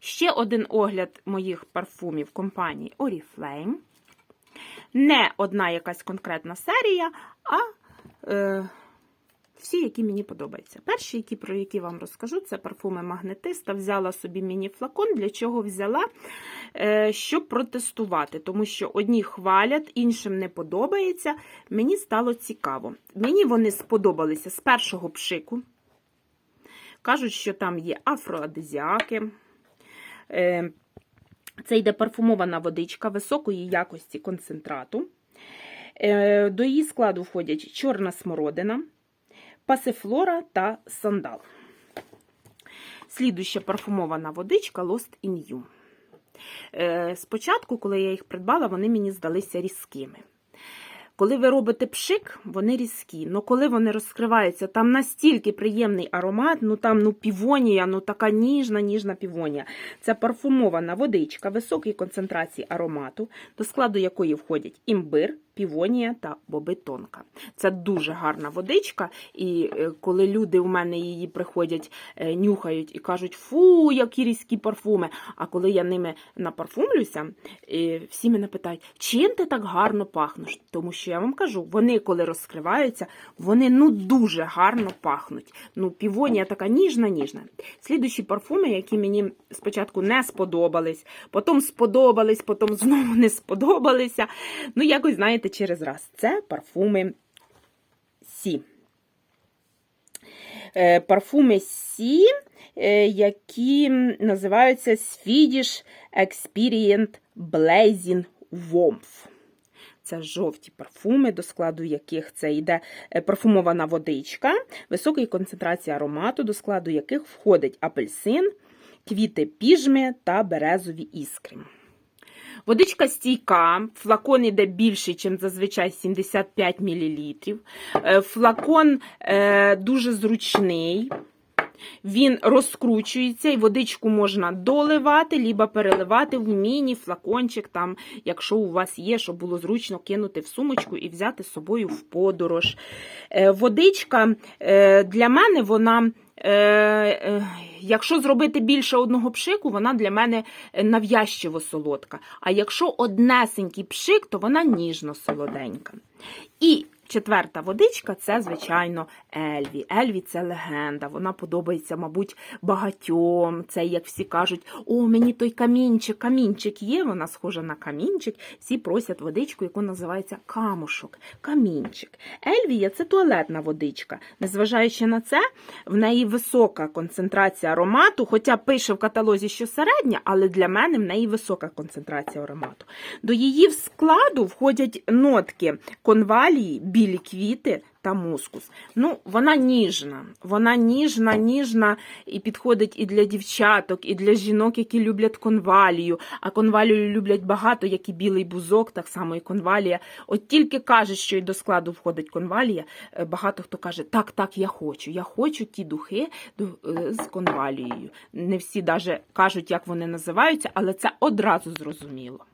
Ще один огляд моїх парфумів компанії Oriflame. Не одна якась конкретна серія, а е, всі, які мені подобаються. Перші, які, про які вам розкажу, це парфуми магнетиста. Взяла собі міні-флакон. Для чого взяла? Е, щоб протестувати, тому що одні хвалять, іншим не подобається. Мені стало цікаво. Мені вони сподобалися з першого пшику. Кажуть, що там є афроадизіаки. Е, Це йде парфумована водичка високої якості концентрату. Е, До її складу входять чорна смородина, пасифлора та сандал. Слідуща парфумована водичка Lost in You. Е, Спочатку, коли я їх придбала, вони мені здалися різкими. Коли ви робите пшик, вони різкі. Ну коли вони розкриваються, там настільки приємний аромат, ну там ну півонія, ну така ніжна, ніжна півонія. Це парфумована водичка високої концентрації аромату, до складу якої входять імбир, півонія та боби тонка. Це дуже гарна водичка, і е, коли люди у мене її приходять, е, нюхають і кажуть, фу, які різкі парфуми. А коли я ними напарфумлюся, е, всі мене питають, чим ти так гарно пахнеш? Тому що я вам кажу, вони, коли розкриваються, вони ну дуже гарно пахнуть. Ну, півонія така ніжна, ніжна. Слідуючі парфуми, які мені спочатку не сподобались, потім сподобались, потім знову не сподобалися. Ну, якось, знаєте, через раз. Це парфуми Сі. Е, Парфуми Сі, е, які називаються Swedish Experience Blazing Warmth. Це жовті парфуми, до складу яких це йде е, парфумована водичка, високої концентрації аромату, до складу яких входить апельсин, квіти піжми та березові іскри. Водичка стійка, флакон іде більший, ніж зазвичай 75 мл. Флакон е, дуже зручний. Він розкручується, і водичку можна доливати, либо переливати в міні-флакончик, там, якщо у вас є, щоб було зручно кинути в сумочку і взяти з собою в подорож. Е, Водичка е, для мене вона. Е, е, Якщо зробити більше одного пшику, вона для мене нав'язчиво солодка. А якщо однесенький пшик, то вона ніжно солоденька. І четверта водичка це, звичайно, Ельві. Ельві це легенда. Вона подобається, мабуть, багатьом. Це, як всі кажуть, о, мені той камінчик, камінчик є, вона схожа на камінчик. Всі просять водичку, яку називається камушок. Камінчик. Ельвія це туалетна водичка. Незважаючи на це, в неї висока концентрація аромату, хоча пише в каталозі, що середня, але для мене в неї висока концентрація аромату. До її складу входять нотки конвалії, білі квіти та мускус. Ну, вона ніжна. Вона ніжна, ніжна і підходить і для дівчаток, і для жінок, які люблять конвалію. А конвалію люблять багато, як і білий бузок, так само і конвалія. От тільки каже, що і до складу входить конвалія. е, Багато хто каже, так, так, я хочу. Я хочу ті духи е, з конвалією. Не всі навіть кажуть, як вони називаються, але це одразу зрозуміло.